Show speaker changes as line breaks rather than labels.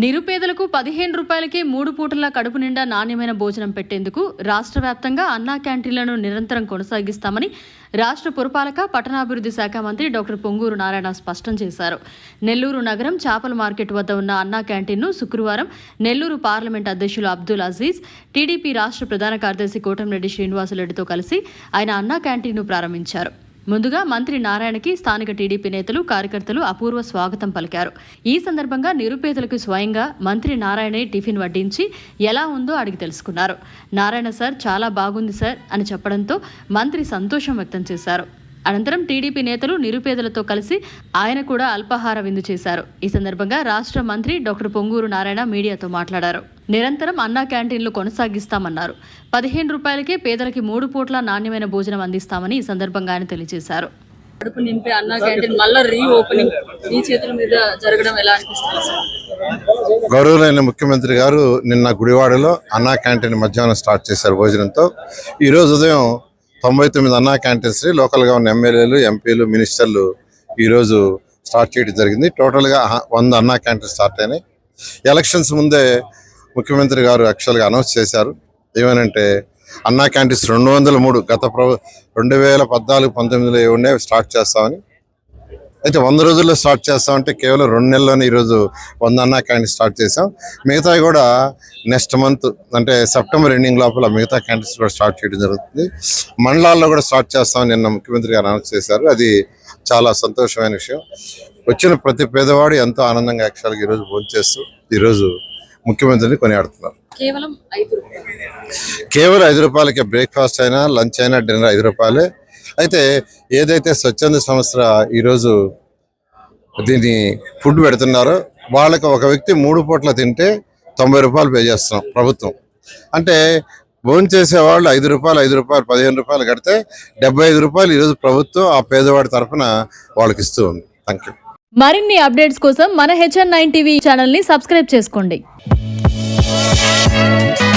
నిరుపేదలకు పదిహేను రూపాయలకే మూడు పూటల కడుపు నిండా నాణ్యమైన భోజనం పెట్టేందుకు రాష్ట్ర వ్యాప్తంగా అన్నా క్యాంటీన్లను నిరంతరం కొనసాగిస్తామని రాష్ట్ర పురపాలక పట్టణాభివృద్ధి శాఖ మంత్రి డాక్టర్ పొంగూరు నారాయణ స్పష్టం చేశారు. నెల్లూరు నగరం చేపల మార్కెట్ వద్ద ఉన్న అన్నా క్యాంటీన్ను శుక్రవారం నెల్లూరు పార్లమెంట్ అధ్యక్షులు అబ్దుల్ అజీజ్ టీడీపీ రాష్ట్ర ప్రధాన కార్యదర్శి కోటంరెడ్డి శ్రీనివాసులరెడ్డితో కలిసి ఆయన అన్నా క్యాంటీన్ను ప్రారంభించారు. ముందుగా మంత్రి నారాయణకి స్థానిక టీడీపీ నేతలు కార్యకర్తలు అపూర్వ స్వాగతం పలికారు. ఈ సందర్భంగా నిరుపేదలకు స్వయంగా మంత్రి నారాయణే టిఫిన్ వడ్డించి ఎలా ఉందో అడిగి తెలుసుకున్నారు. నారాయణ సార్ చాలా బాగుంది సార్ అని చెప్పడంతో మంత్రి సంతోషం వ్యక్తం చేశారు. అనంతరం టీడీపీ నేతలు నిరుపేదలతో కలిసి ఆయన కూడా అల్పాహార విందు చేశారు. ఈ సందర్భంగా రాష్ట్ర మంత్రి డాక్టర్ పొంగూరు నారాయణ మీడియాతో మాట్లాడారు. నిరంతరం అన్నా క్యాంటీన్లు కొనసాగిస్తామన్నారు. పదిహేను రూపాయలకే పేదలకి మూడు పూట్ల నాణ్యమైన భోజనం అందిస్తామని ఈ సందర్భంగా ఆయన తెలియజేశారు.
కడుపు నింపే అన్నా క్యాంటీన్ మళ్ళీ రీ ఓపెనింగ్ ఈ చేతుల మీద జరగడం ఎలా అనిపిస్తుంది
ముఖ్యమంత్రి గారు నిన్న గుడివాడలో అన్నా క్యాంటీన్ మధ్యాహ్నం స్టార్ట్ చేశారు భోజనంతో. ఈరోజు ఉదయం తొంభై తొమ్మిది అన్నా క్యాంటీన్స్ లోకల్గా ఉన్న ఎమ్మెల్యేలు ఎంపీలు మినిస్టర్లు ఈరోజు స్టార్ట్ చేయడం జరిగింది. టోటల్గా వంద అన్నా క్యాంటీన్ స్టార్ట్ అయినాయి. ఎలక్షన్స్ ముందే ముఖ్యమంత్రి గారు యాక్చువల్గా అనౌన్స్ చేశారు. ఏమనంటే అన్నా క్యాంటీన్స్ రెండు వందల మూడు గత ప్రభు రెండు వేల పద్నాలుగు పంతొమ్మిదిలో ఉండే స్టార్ట్ చేస్తామని. అయితే వంద రోజుల్లో స్టార్ట్ చేస్తామంటే కేవలం రెండు నెలల్లోనే ఈరోజు వంద అన్నా క్యాంటీన్ స్టార్ట్ చేసాం మిగతా కూడా నెక్స్ట్ మంత్ అంటే సెప్టెంబర్ ఎండింగ్ లోపల మిగతా క్యాంటీన్స్ కూడా స్టార్ట్ చేయడం జరుగుతుంది. మండలాల్లో కూడా స్టార్ట్ చేస్తామని నిన్న ముఖ్యమంత్రి గారు అనౌన్స్ చేశారు. అది చాలా సంతోషమైన విషయం. వచ్చిన ప్రతి పేదవాడు ఎంతో ఆనందంగా యాక్చువల్గా ఈరోజు భోంచేస్తూ ఈరోజు ముఖ్యమంత్రిని కొనియాడుతున్నారు.
కేవలం
కేవలం ఐదు రూపాయలకే బ్రేక్ఫాస్ట్ అయినా లంచ్ అయినా డిన్నర్ ఐదు రూపాయలే. అయితే ఏదైతే స్వచ్ఛంద సంస్థ ఈరోజు దీన్ని ఫుడ్ పెడుతున్నారో వాళ్ళకి ఒక వ్యక్తి మూడు పూట్ల తింటే తొంభై రూపాయలు పే చేస్తున్నాం ప్రభుత్వం. అంటే భోజనం చేసేవాళ్ళు ఐదు రూపాయలు ఐదు రూపాయలు పదిహేను రూపాయలు కడితే డెబ్బై ఐదు రూపాయలు ఈరోజు ప్రభుత్వం ఆ పేదవాడి తరఫున వాళ్ళకి ఇస్తూ ఉంది. థ్యాంక్ యూ
మరిన్ని అప్డేట్స్ కోసం మన హెచ్ఎన్ నైన్ టీవీ ఛానల్ని సబ్స్క్రైబ్ చేసుకోండి. Thank you.